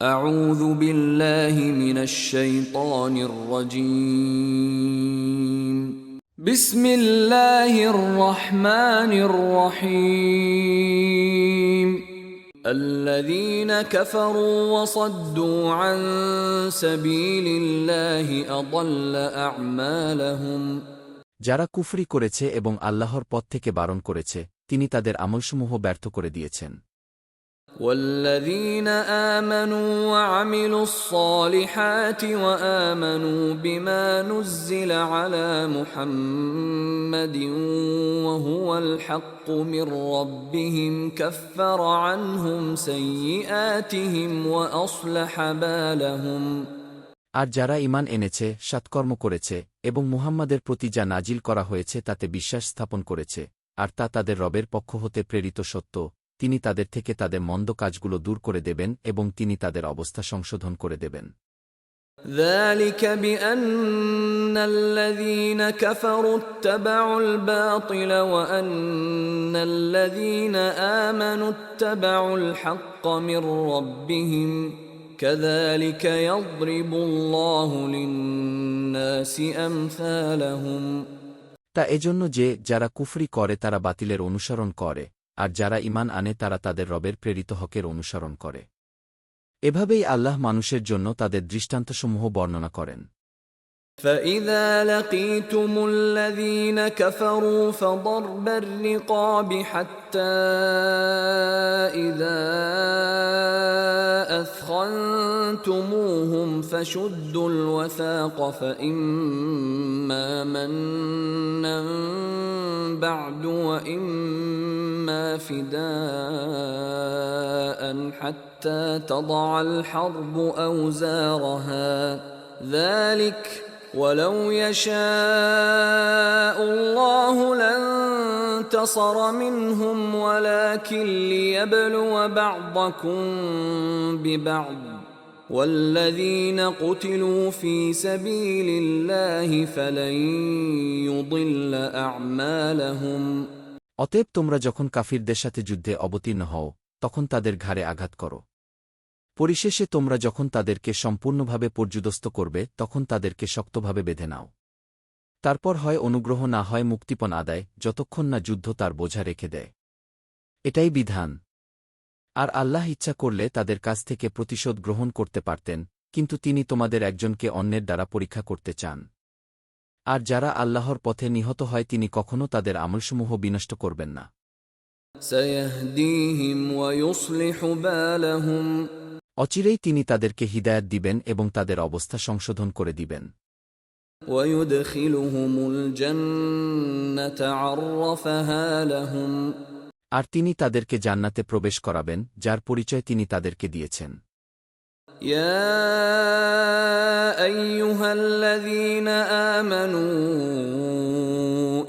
أعوذ بالله من الشيطان الرجيم بسم الله الرحمن الرحيم الذين كفروا وصدوا عن سبيل الله أضل أعمالهم যারা কুফরি করেছে এবং আল্লাহর পথ থেকে বারণ করেছে তিনি তাদের আমলসমূহ ব্যর্থ করে দিয়েছেন والذين آمنوا وعملوا الصالحات وآمنوا بما نزل على محمد وهو الحق من ربهم كفر عنهم سيئاتهم وأصلح بالهم আর যারা ইমান এনেছে সৎকর্ম করেছে এবং মুহাম্মাদের প্রতি যা নাজিল করা হয়েছে তাতে বিশ্বাস স্থাপন করেছে আর তা তাদের রবের পক্ষ হতে প্রেরিত সত্য তিনি তাদের থেকে তাদের মন্দ কাজগুলো দূর করে দেবেন এবং তিনি তাদের অবস্থা সংশোধন করে দেবেন ذلك بأن الذين كفروا اتبعوا الباطل وأن الذين آمنوا اتبعوا الحق من ربهم كذلك يضرب الله للناس أمثالهم তা এজন্য যে যারা কুফরি করে তারা বাতিলের অনুসরণ করে আর যারা ইমান আনে তারা তাদের রবের প্রেরিত হকের অনুসরণ করে এভাবেই আল্লাহ মানুষের জন্য তাদের দৃষ্টান্তসমূহ বর্ণনা করেন فإذا لقيتم الذين كفروا فضرب الرقاب حتى إذا أثخنتموهم فشدوا الوثاق فإما منا بعد وإما فداء حتى تضع الحرب أوزارها. ذلك ولو يشاء الله لانتصر منهم ولكن ليبلو بعضكم ببعض. والذين قتلوا في سبيل الله فلن يضل اعمالهم অতএব তোমরা যখন কাফিরদের সাথে যুদ্ধে অবতীর্ণ হও তখন তাদের ঘাড়ে আঘাত করো পরিশেষে তোমরা যখন তাদেরকে সম্পূর্ণভাবে পর্যুদস্ত করবে তখন তাদেরকে শক্তভাবে বেঁধে নাও তারপর হয় অনুগ্রহ না হয় মুক্তিপণ আদায় যতক্ষণ না যুদ্ধ তার বোঝা রেখে দেয় এটাই বিধান আর আল্লাহ ইচ্ছা করলে তাদের কাছ থেকে প্রতিশোধ গ্রহণ করতে পারতেন কিন্তু তিনি তোমাদের একজনকে অন্যের দ্বারা পরীক্ষা করতে চান আর যারা আল্লাহর পথে নিহত হয় তিনি কখনও তাদের আমলসমূহ বিনষ্ট করবেন না سيهديهم ويصلح بالهم অচিরেই তিনি তাদেরকে হিদায়াত দিবেন এবং তাদের অবস্থা সংশোধন করে দিবেন ويدخلهم الجنة عرفها لهم আর তিনি তাদেরকে জান্নাতে প্রবেশ করাবেন যার পরিচয় তিনি তাদেরকে দিয়েছেন يا أيها الذين آمنوا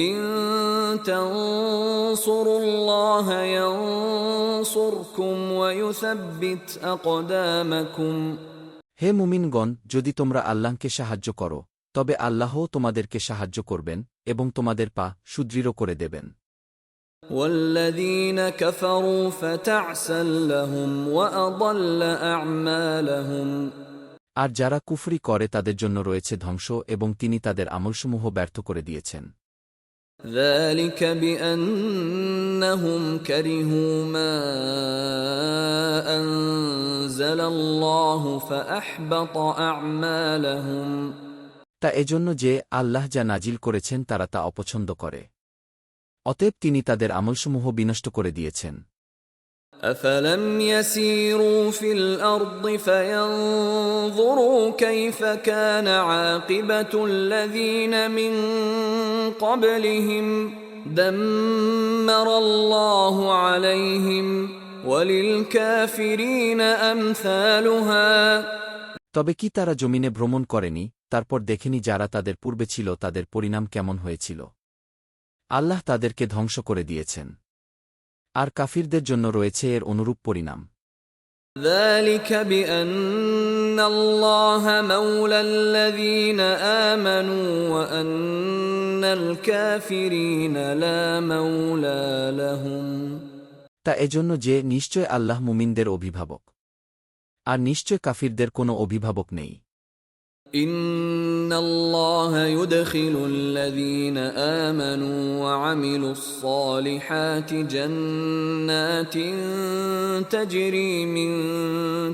إن تنصروا الله ينصركم ويثبت أقدامكم হে মুমিনগণ যদি তোমরা আল্লাহকে সাহায্য করো তবে আল্লাহও তোমাদেরকে সাহায্য করবেন এবং তোমাদের পা সুদৃঢ় করে দেবেন والذين كفروا فتعسا لهم وأضل أعمالهم আর যারা কুফরি করে তাদের জন্য রয়েছে ধ্বংস এবং তিনি তাদের আমলসমূহ ব্যর্থ করে দিয়েছেন ذلك بأنهم كرهوا ما أنزل الله فأحبط أعمالهم তা এজন্য যে আল্লাহ যা নাজিল করেছেন তারা তা অপছন্দ করে অতএব তিনি তাদের আমলসমূহ বিনষ্ট করে দিয়েছেন أفلم يسيروا في الأرض فينظروا كيف كان عاقبة الذين من قبلهم دمر الله عليهم وللكافرين أمثالها তবে কি তারা জমিনে ভ্রমণ করেনি তারপর দেখেনি যারা তাদের পূর্বে ছিল তাদের পরিণাম কেমন হয়েছিল আল্লাহ তাদেরকে ধ্বংস করে দিয়েছেন আর কাফিরদের জন্য রয়েছে এর অনুরূপ পরিণাম ذلك بأن الله مولى الذين آمنوا وأن الكافرين لا مولى لهم তা এজন্য যে নিশ্চয় আল্লাহ মুমিনদের অভিভাবক আর নিশ্চয় কাফিরদের কোনো অভিভাবক নেই إن الله يدخل الذين آمنوا وعملوا الصالحات جنات تجري من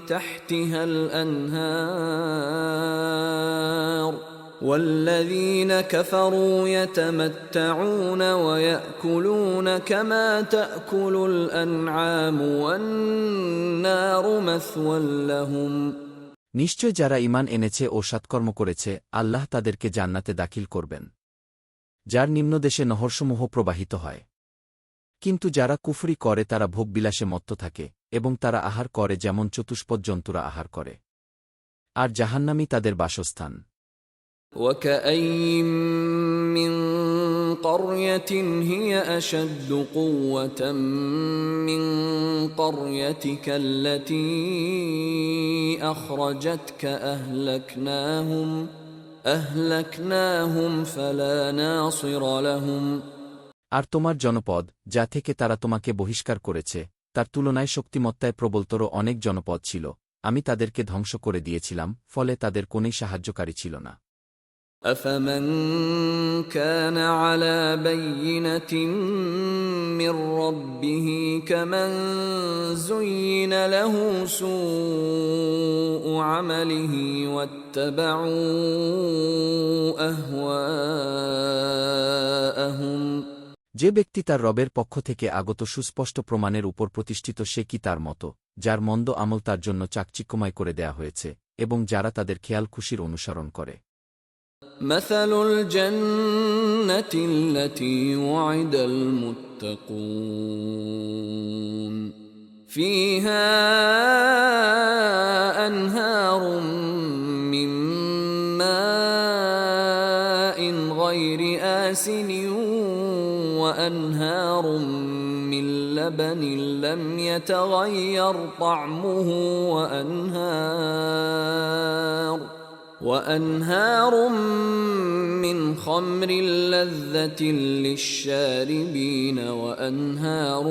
تحتها الأنهار والذين كفروا يتمتعون ويأكلون كما تأكل الأنعام والنار مثوى لهم নিশ্চয় যারা ইমান এনেছে ও সৎকর্ম করেছে আল্লাহ তাদেরকে জান্নাতে দাখিল করবেন যার নিম্নদেশে নহরসমূহ প্রবাহিত হয় কিন্তু যারা কুফরি করে তারা ভোগবিলাসে মত্ত থাকে এবং তারা আহার করে যেমন চতুষ্পদ জন্তুরা আহার করে আর জাহান্নামই তাদের বাসস্থান وكأين من قرية هي أشد قوة من قريتك التي أخرجتك أهلكناهم أهلكناهم فلا ناصر لهم আর তোমার জনপদ যা থেকে তারা তোমাকে বহিষ্কার করেছে তার তুলনায় শক্তিমত্তায় প্রবলতর অনেক জনপদ ছিল আমি তাদেরকে ধ্বংস করে দিয়েছিলাম ফলে তাদের কোনই সাহায্যকারী ছিল না أفمن كان على بينة من ربه كمن زين له سوء عمله واتبعوا أهواءهم যে ব্যক্তি তার রবের পক্ষ থেকে আগত সুস্পষ্ট প্রমাণের উপর প্রতিষ্ঠিত সে কি তার মতো যার মন্দ আমল তার জন্য চাকচিক্যময় করে দেয়া হয়েছে এবং যারা তাদের খেয়াল খুশির অনুসরণ করে مثل الجنة التي وعد المتقون. فيها أنهار من ماء غير آسن وأنهار من لبن لم يتغير طعمه وأنهار وأنهار من خمر لذة للشاربين وأنهار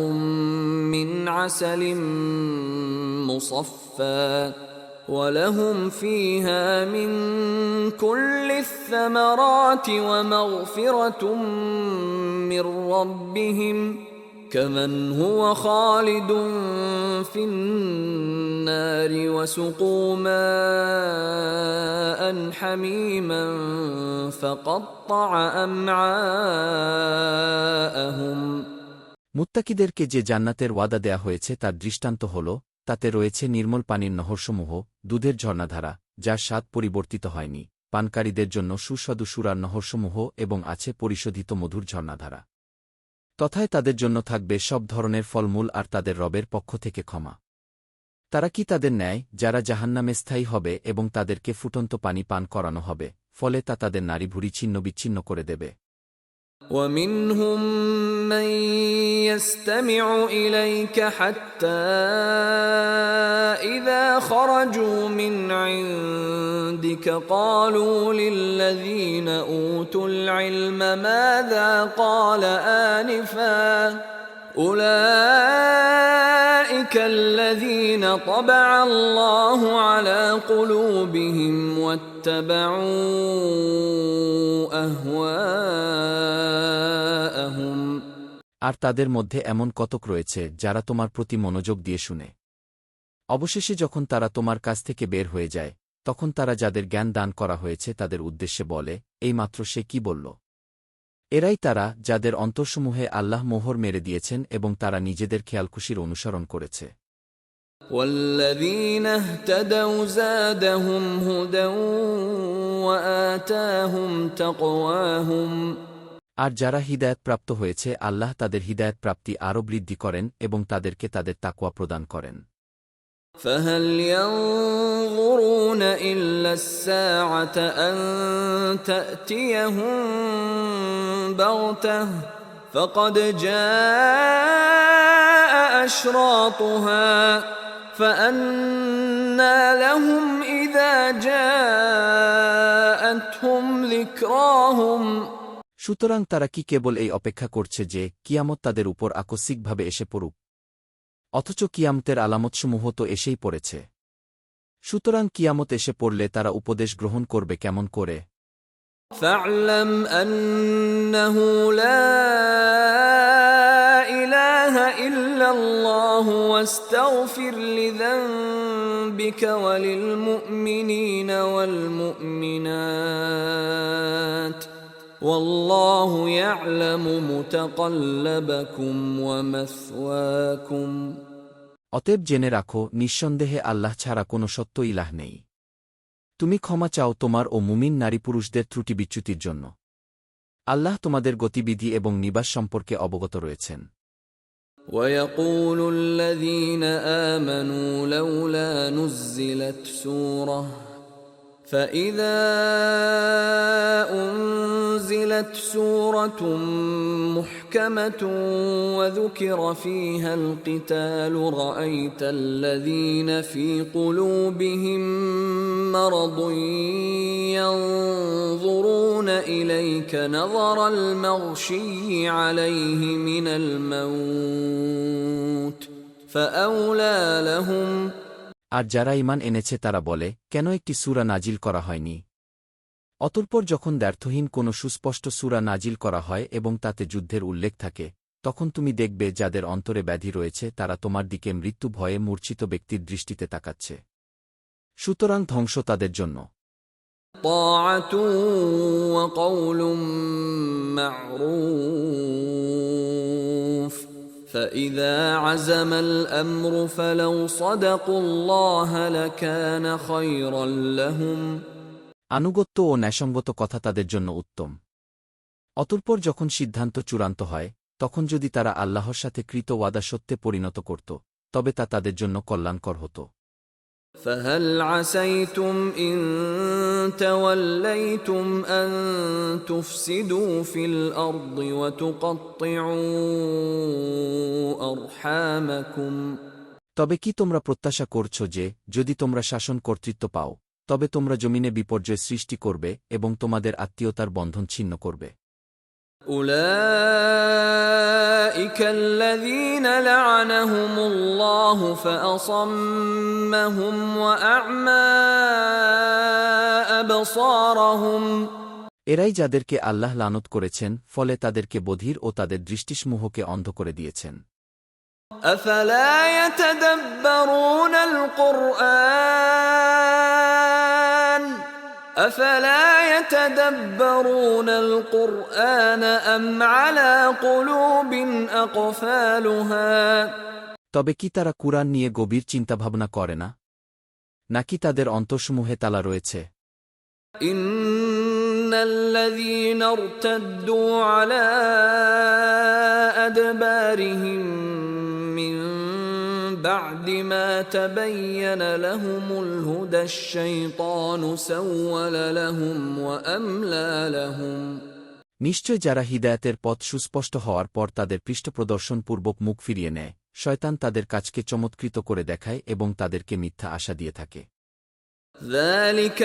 من عسل مصفى ولهم فيها من كل الثمرات ومغفرة من ربهم كمن هو خالد في النار وسقوا ماء حميما فقطع أمعاءهم মুত্তাকিদেরকে যে জান্নাতের ওয়াদা দেয়া হয়েছে তার দৃষ্টান্ত হল তাতে রয়েছে নির্মল পানির নহরসমূহ দুধের ঝর্ণাধারা যার স্বাদ পরিবর্তিত হয়নি পানকারীদের জন্য সুস্বাদু সুরার নহরসমূহ এবং আছে পরিশোধিত মধুর ঝর্ণাধারা তথায় তাদের জন্য থাকবে সব ধরনের ফলমূল আর তাদের রবের পক্ষ থেকে ক্ষমা। তারা কি তাদের ন্যায়, যারা জাহান্নামে স্থায়ী হবে এবং তাদেরকে ফুটন্ত পানি পান করানো হবে, ফলে তা তাদের নারী ভুড়ি ছিন্ন বিচ্ছিন্ন করে দেবে। ومنهم من يستمع إليك حتى إذا خرجوا من عندك قالوا للذين أوتوا العلم ماذا قال آنفا أولئك الذين طبع الله على قلوبهم أهواءهم আর তাদের মধ্যে এমন কতক রয়েছে যারা তোমার প্রতি মনোযোগ দিয়ে শুনে। অবশেষে যখন তারা তোমার কাছ থেকে বের হয়ে যায়, তখন তারা যাদের জ্ঞান দান করা হয়েছে তাদের উদ্দেশ্যে বলে, এইমাত্র সে কি বলল? এরাই তারা যাদের অন্তরসমূহে আল্লাহ মোহর মেরে দিয়েছেন এবং তারা নিজেদের খেয়ালখুশির অনুসরণ করেছে। والذين اهتدوا زادهم هدى وآتاهم تقواهم আর যারা হিদায়ত প্রাপ্ত হয়েছে আল্লাহ তাদের হিদায়ত প্রাপ্তি আরও বৃদ্ধি করেন এবং তাদেরকে তাদের তাকওয়া প্রদান করেন فهل ينظرون إلا الساعة أن تأتيهم بغتة فقد جاء أشراطها فأنى لهم إذا جاءتهم ذكراهم সুতরাং তারা কি কেবল এই অপেক্ষা করছে যে কিয়ামত তাদের উপর আকস্মিকভাবে এসে পড়ুক অথচ কিয়ামতের আলামতসমূহ তো এসেই পড়েছে সুতরাং কিয়ামত এসে পড়লে তারা উপদেশ গ্রহণ করবে কেমন করে فاعلم أنه لا إله إلا الله واستغفر لذنبك وللمؤمنين والمؤمنات والله يعلم متقلبكم ومثواكم অতএব জেনে রাখো নিঃসন্দেহে আল্লাহ ছাড়া কোনো সত্য ইলাহ নেই তুমি ক্ষমা চাও তোমার ও মুমিন নারী পুরুষদের ত্রুটি বিচ্যুতির জন্য আল্লাহ তোমাদের গতিবিধি এবং নিবাস সম্পর্কে অবগত রয়েছেন ويقول الذين آمنوا لولا نزلت سورة فإذا أنزلت سورة محكمة وذكر فيها القتال رأيت الذين في قلوبهم مرض ينظرون إليك نظر المغشي عليه من الموت فأولى لهم আর যারা ইমান এনেছে তারা বলে কেন একটি সূরা নাজিল করা হয়নি অতঃপর যখন দ্ব্যর্থহীন কোনো সুস্পষ্ট সূরা নাজিল করা হয় এবং তাতে যুদ্ধের উল্লেখ থাকে তখন তুমি দেখবে যাদের অন্তরে ব্যাধি রয়েছে তারা তোমার দিকে মৃত্যু ভয়ে মূর্ছিত ব্যক্তির দৃষ্টিতে তাকাচ্ছে সুতরাং ধ্বংস তাদের জন্য طاعة وقول معروف فإذا عزم الأمر فلو صدقوا الله لكان خيرا لهم আনুগত্য ও ন্যাসঙ্গত কথা তাদের জন্য উত্তম অতঃপর যখন সিদ্ধান্ত চূড়ান্ত হয় তখন যদি তারা আল্লাহর সাথে কৃত ওয়াদা সত্যে পরিণত করত তবে তা তাদের জন্য কল্যাণকর হতো فهل عسيتم إن توليتم أن تفسدوا في الأرض وتقطعوا أرحامكم তবে কি তোমরা প্রত্যাশা করছ যে যদি তোমরা শাসন কর্তৃত্ব পাও তবে তোমরা জমিনে বিপর্যয় সৃষ্টি করবে এবং তোমাদের আত্মীয়তার বন্ধন ছিন্ন করবে أولئك الذين لعنهم الله فأصمهم وأعمى أبصارهم এরাই যাদেরকে আল্লাহ লানত করেছেন ফলে তাদেরকে বধির ও তাদের দৃষ্টিসমূহকে অন্ধ করে দিয়েছেন أفلا يتدبرون القرآن أفلا يتدبرون القرآن أم على قلوب أقفالها তবে কি তারা কুরআন নিয়ে গভীর চিন্তাভাবনা করে না নাকি তাদের অন্তঃসমূহে তালা রয়েছে إن الذين ارتدوا على أدبارهم من بعد ما تبين لهم الهدى الشيطان سول لهم وأملى لهم নিশ্চয় যারা হিদায়াতের পথ সুস্পষ্ট হওয়ার পর তাদের পৃষ্ঠপ্রদর্শনপূর্বক মুখ ফিরিয়ে নেয় শয়তান তাদের কাজকে চমৎকৃত করে দেখায় এবং তাদেরকে মিথ্যা আশা দিয়ে থাকে ذلك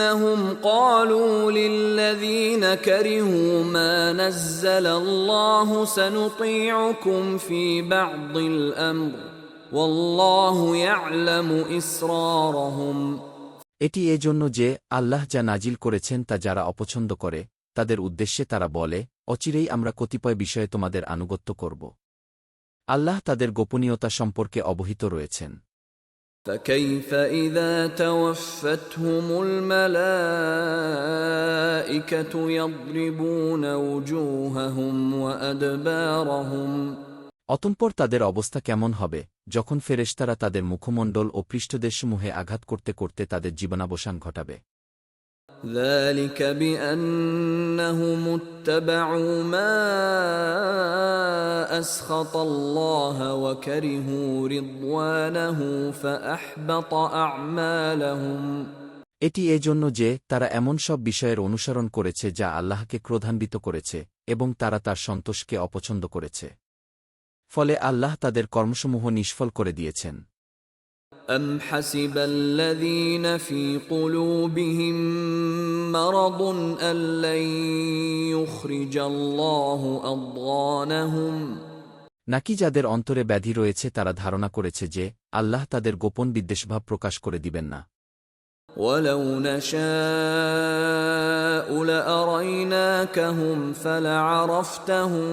بأنهم قالوا للذين كرهوا ما نزل الله سنطيعكم في بعض الأمر والله يعلم إسرارهم এটি এজন্য যে আল্লাহ যা নাজিল করেছেন তা যারা অপছন্দ করে তাদের উদ্দেশ্যে তারা বলে অচিরেই আমরা কতিপয় বিষয়ে তোমাদের আনুগত্য করব আল্লাহ তাদের গোপনীয়তা সম্পর্কে অবহিত রয়েছেন فكيف إذا توفتهم الملائكة يضربون وجوههم وأدبارهم অতঃপর তাদের অবস্থা কেমন হবে যখন ফেরেশতারা তাদের মুখমণ্ডল ও পৃষ্ঠদেশসমূহে আঘাত করতে করতে তাদের জীবনাবসান ঘটাবে ذلك بأنهم اتبعوا ما أسخط الله وكرهوا رضوانه فأحبط أعمالهم এটি এজন্য যে তারা এমন সব বিষয়ের অনুসরণ করেছে যা আল্লাহকে ক্রোধান্বিত করেছে এবং তারা তার সন্তোষকে অপছন্দ করেছে ফলে আল্লাহ তাদের কর্মসমূহ নিষ্ফল করে দিয়েছেন أم حسب الذين في قلوبهم مرض أن لن يخرج الله أضغانهم নাকি যাদের অন্তরে ব্যাধি রয়েছে তারা ধারণা করেছে যে আল্লাহ তাদের গোপন বিদ্বেষভাব প্রকাশ করে দিবেন না ولو نشاء لأريناكهم فلعرفتهم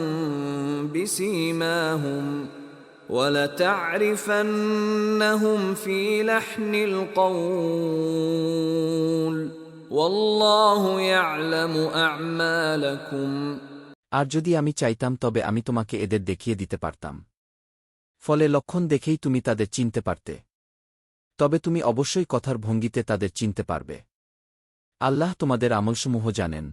بسيماهم ولتعرفنهم في لحن القول والله يعلم أعمالكم আর যদি আমি চাইতাম তবে আমি তোমাকে এদের দেখিয়ে দিতে পারতাম ফলে লক্ষণ দেখেই তুমি তাদের চিনতে পারতে তবে তুমি অবশ্যই কথার ভঙ্গিতে তাদের চিনতে পারবে আল্লাহ তোমাদের আমলসমূহ জানেন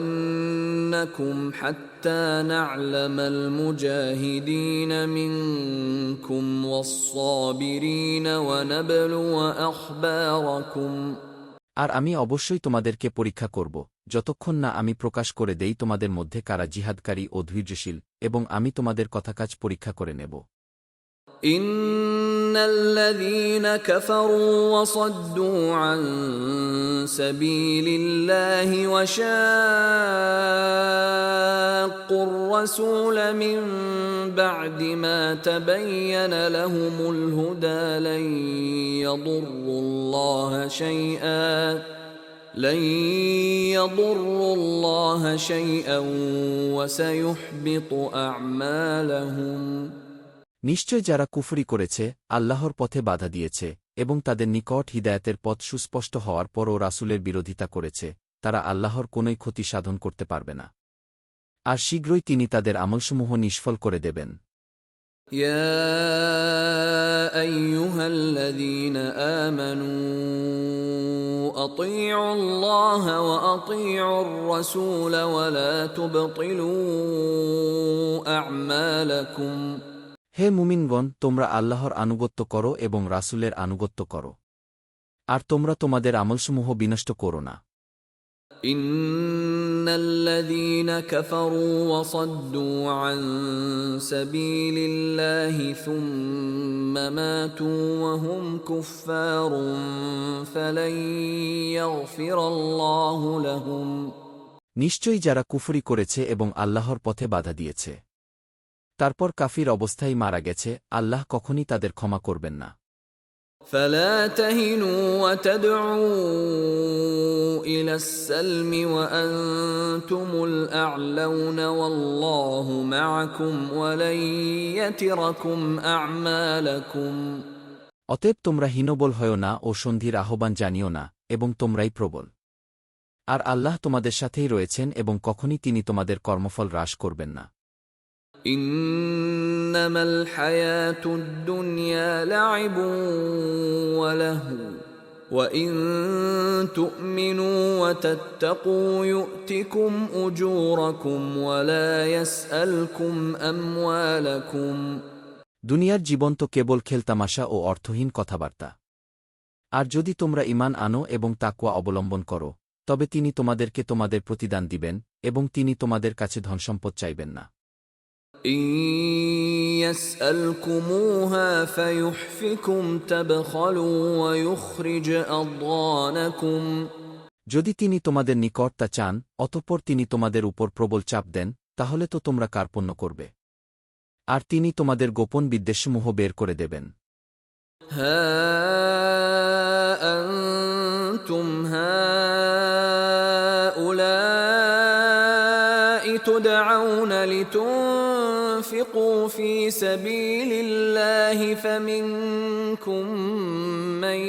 ولنبلونكم حتى نعلم المجاهدين منكم والصابرين ونبلو أخباركم আর আমি অবশ্যই তোমাদেরকে পরীক্ষা করব যতক্ষণ না আমি প্রকাশ করে দেই তোমাদের মধ্যে কারা জিহাদকারী ও ধৈর্যশীল এবং আমি তোমাদের কথাকাজ পরীক্ষা করে নেব إن الذين كفروا وصدوا عن سبيل الله وشاقوا الرسول من بعد ما تبين لهم الهدى لن يضروا الله شيئا لن يضروا الله شيئا وسيحبط أعمالهم নিশ্চয় যারা কুফরি করেছে আল্লাহর পথে বাধা দিয়েছে এবং তাদের নিকট হিদায়াতের পথ সুস্পষ্ট হওয়ার পরও রাসূলের বিরোধিতা করেছে তারা আল্লাহর কোনই ক্ষতি সাধন করতে পারবে না আর শীঘ্রই তিনি তাদের আমলসমূহ নিষ্ফল করে দেবেন يا ايها الذين امنوا اطيعوا الله واطيعوا الرسول ولا تبطلوا اعمالكم হে মুমিনগণ তোমরা আল্লাহর আনুগত্য করো এবং রাসূলের আনুগত্য করো আর তোমরা তোমাদের আমলসমূহ বিনষ্ট করো না ان الذين كفروا وصدوا عن سبيل الله ثم ماتوا وهم كفار فلن يغفر الله لهم নিশ্চয়ই যারা কুফরি করেছে এবং আল্লাহর পথে বাধা দিয়েছে তারপর কাফির অবস্থায় মারা গেছে আল্লাহ কখনই তাদের ক্ষমা করবেন না فلا تهنوا وتدعوا الى السلم وانتم الاعلون والله معكم ولن يتركم اعمالكم অতএব তোমরা হীনবল হয় না ও সন্ধির আহ্বান জানিও না এবং তোমরাই প্রবল আর আল্লাহ তোমাদের সাথেই রয়েছেন এবং কখনই তিনি তোমাদের কর্মফল হ্রাস করবেন না انما الحياه الدنيا لعب ولهو وان تؤمنوا وتتقوا يؤتكم اجوركم ولا يسالكم اموالكم দুনিয়ার জীবন তো কেবল খেলতামাশা ও অর্থহীন কথাবার্তা আর যদি তোমরা ইমান আনো এবং তাকুয়া অবলম্বন করো তবে তিনি তোমাদেরকে তোমাদের প্রতিদান দিবেন এবং তিনি তোমাদের কাছে ধনসম্পদ চাইবেন না إن يسألكموها فيحفكم تبخلوا ويخرج أضغانكم যদি তিনি তোমাদের নিকট তা চান অতঃপর তিনি তোমাদের উপর প্রবল চাপ দেন তাহলে তো তোমরা কার্পণ্য করবে আর তিনি তোমাদের গোপন বিদ্বেষসমূহ বের করে দেবেন ها تدعون لتنفقوا في سبيل الله فمنكم من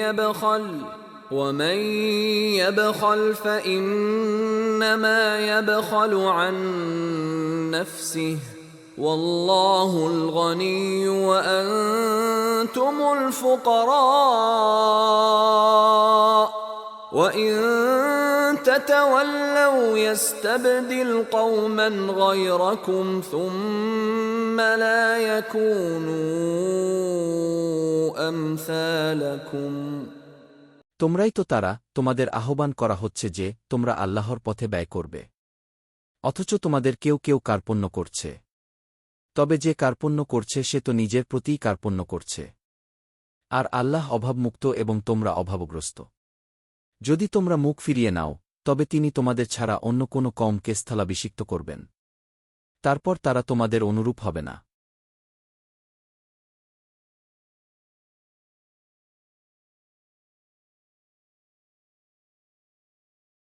يبخل ومن يبخل فإنما يبخل عن نفسه والله الغني وأنتم الفقراء وإن تتولوا يستبدل قوما غيركم ثم لا يكونوا أمثالكم তোমরাই তো তারা তোমাদের আহ্বান করা হচ্ছে যে তোমরা আল্লাহর পথে ব্যয় করবে অথচ তোমাদের কেউ কেউ কার্পণ্য করছে তবে যে কার্পণ্য করছে সে তো নিজের প্রতিই কার্পণ্য করছে আর আল্লাহ অভাবমুক্ত এবং তোমরা অভাবগ্রস্ত যদি তোমরা মুখ ফিরিয়ে নাও, তবে তিনি তোমাদের ছাড়া অন্য কোনো কমকে স্থলাভিষিক্ত করবেন। তারপর তারা তোমাদের অনুরূপ হবে না।